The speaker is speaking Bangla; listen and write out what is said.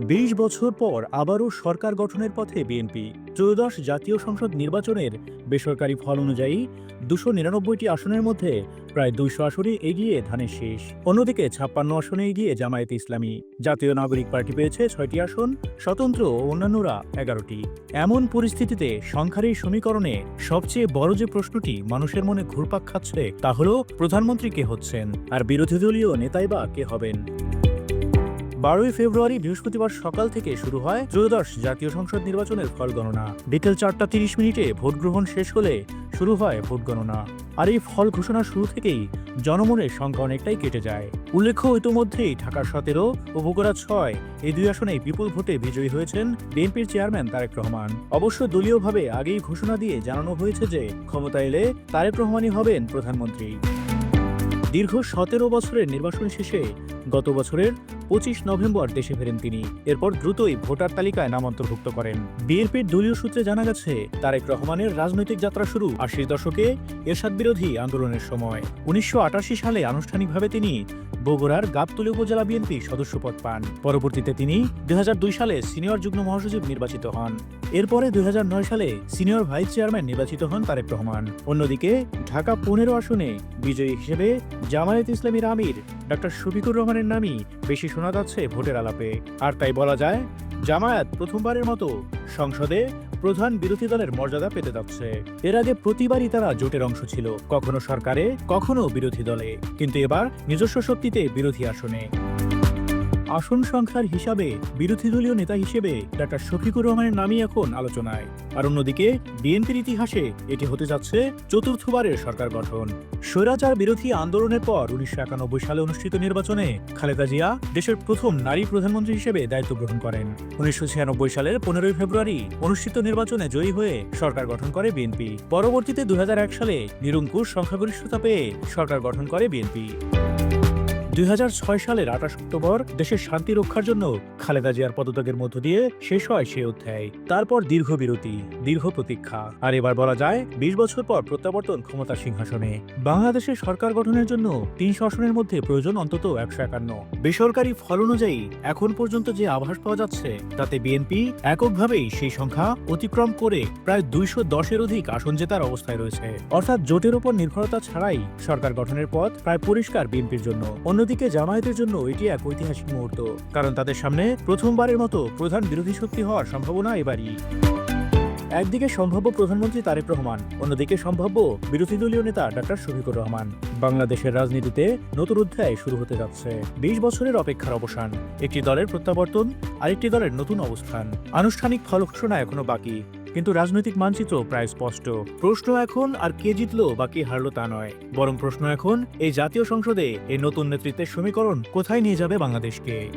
বিশ বছর পর আবারও সরকার গঠনের পথে বিএনপি। ত্রয়োদশ জাতীয় সংসদ নির্বাচনের বেসরকারি ফল অনুযায়ী দুশো নিরানব্বইটি আসনের মধ্যে প্রায় দুইশো আসনে এগিয়ে ধানের শেষ। অন্যদিকে ছাপ্পান্ন আসনে এগিয়ে জামায়াতে ইসলামী। জাতীয় নাগরিক পার্টি পেয়েছে ছয়টি আসন, স্বতন্ত্র ও অন্যান্যরা এগারোটি। এমন পরিস্থিতিতে সংখ্যার এই সমীকরণে সবচেয়ে বড় যে প্রশ্নটি মানুষের মনে ঘুরপাক খাচ্ছে তা হল, প্রধানমন্ত্রী কে হচ্ছেন? আর বিরোধী দলীয় নেতাই বা কে হবেন? বারোই ফেব্রুয়ারি বৃহস্পতিবার সকাল থেকে শুরু হয় ত্রয়োদশ জাতীয় সংসদ নির্বাচনের ফল গণনা। বিকেল চারটা তিরিশ মিনিটে ভোট গ্রহণ শেষ হলে শুরু হয় ভোট গণনা। আর এই ফল ঘোষণা শুরু থেকেই জনমনের সংখ্যা অনেকটাই কেটে যায়। উল্লেখ্য, ইতোমধ্যেই ঢাকা সতেরো ও বগুড়া ছয় এই দুই আসনে বিপুল ভোটে বিজয়ী হয়েছেন বিএনপির চেয়ারম্যান তারেক রহমান। অবশ্য দলীয়ভাবে আগেই ঘোষণা দিয়ে জানানো হয়েছে যে ক্ষমতা এলে তারেক রহমানই হবেন প্রধানমন্ত্রী। দীর্ঘ সতেরো বছরের নির্বাচন শেষে গত বছরের পঁচিশ নভেম্বর দেশে ফেরেন তিনি। এরপর দ্রুতই ভোটার তালিকায় নাম অন্তর্ভুক্ত করেন। বিএনপির দলীয় সূত্রে জানা গেছে, তারেক রহমানের রাজনৈতিক যাত্রা শুরু আশির দশকে এরশাদ বিরোধী আন্দোলনের সময়। উনিশশো আটাশি সালে আনুষ্ঠানিকভাবে তিনি বগুড়ার গাবতলী উপজেলা বিএনপি সদস্যপদ পান। পরবর্তীতে তিনি দুই সালে সিনিয়র যুগ্ম মহাসচিব নির্বাচিত হন। এরপরে দুই হাজার নয় সালে সিনিয়র ভাইস চেয়ারম্যান নির্বাচিত হন তারেক রহমান। অন্যদিকে ঢাকা পনেরো আসনে বিজয়ী হিসেবে জামায়াত ইসলামীর আমির ডক্টর শফিকুর রহমানের নামই বেশি শোনা যাচ্ছে ভোটের আলাপে। আর তাই বলা যায়, জামায়াত প্রথমবারের মতো সংসদে প্রধান বিরোধী দলের মর্যাদা পেতে যাচ্ছে। এর আগে প্রতিবারই তারা জোটের অংশ ছিল। কখনো সরকারে, কখনো বিরোধী দলে। কিন্তু এবার নিজস্ব শক্তিতে বিরোধী আসনে। আসন সংখ্যার হিসাবে বিরোধী দলীয় নেতা হিসেবে ডাক্তার শফিকুর রহমানের নামই এখন আলোচনায়। আর অন্যদিকে, বিএনপির ইতিহাসে এটি হতে যাচ্ছে চতুর্থবারের সরকার গঠন। স্বৈরাচার বিরোধী আন্দোলনের পর উনিশশো একানব্বই সালে অনুষ্ঠিত নির্বাচনে খালেদা জিয়া দেশের প্রথম নারী প্রধানমন্ত্রী হিসেবে দায়িত্ব গ্রহণ করেন। উনিশশো ছিয়ানব্বই সালের পনেরোই ফেব্রুয়ারি অনুষ্ঠিত নির্বাচনে জয়ী হয়ে সরকার গঠন করে বিএনপি। পরবর্তীতে দু হাজার এক সালে নিরঙ্কুশ সংখ্যাগরিষ্ঠতা পেয়ে সরকার গঠন করে বিএনপি। দুই হাজার ছয় সালের আঠাশ অক্টোবর দেশের শান্তি রক্ষার জন্য খালেদা জিয়ার পদত্যাগের মধ্য দিয়ে শেষ হয় সে অধ্যায়। তারপর দীর্ঘ বিরতি, দীর্ঘ প্রতীক্ষা। আর এবার বলা যায়, বিশ বছর পর প্রত্যাবর্তন ক্ষমতা সিংহাসনে। বাংলাদেশের সরকার গঠনের জন্য তিনশো আসনের মধ্যে প্রয়োজন অন্তত একশো একান্ন। বেসরকারি ফল অনুযায়ী, এখন পর্যন্ত যে আভাস পাওয়া যাচ্ছে, তাতে বিএনপি এককভাবেই সেই সংখ্যা অতিক্রম করে প্রায় দুইশো দশের অধিক আসন জেতার অবস্থায় রয়েছে। অর্থাৎ জোটের উপর নির্ভরতা ছাড়াই সরকার গঠনের পথ প্রায় পরিষ্কার বিএনপির জন্য। অন্যদিকে জামায়াতের জন্য এটি এক ঐতিহাসিক মুহূর্ত, কারণ তাদের সামনে প্রথমবারের মতো প্রধান বিরোধী শক্তি হওয়ার সম্ভাবনা এবারই। একদিকে সম্ভাব্য প্রধানমন্ত্রী তারেক রহমান, অন্যদিকে সম্ভাব্য বিরোধী দলীয় নেতা ডাক্তার শফিকুর রহমান। বাংলাদেশের রাজনীতিতে নতুন অধ্যায় শুরু হতে যাচ্ছে। বিশ বছরের অপেক্ষার অবসান, একটি দলের প্রত্যাবর্তন, আরেকটি দলের নতুন অবস্থান। আনুষ্ঠানিক ফল এখনও বাকি। কিন্তু রাজনৈতিক মানচিত্র প্রায় স্পষ্ট। প্রশ্ন এখন, আর কে জিতলো বা কে হারলো তা নয়। বরং প্রশ্ন এখন, এই জাতীয় সংসদে এই নতুন নেতৃত্বের সমীকরণ কোথায় নিয়ে যাবে বাংলাদেশকে?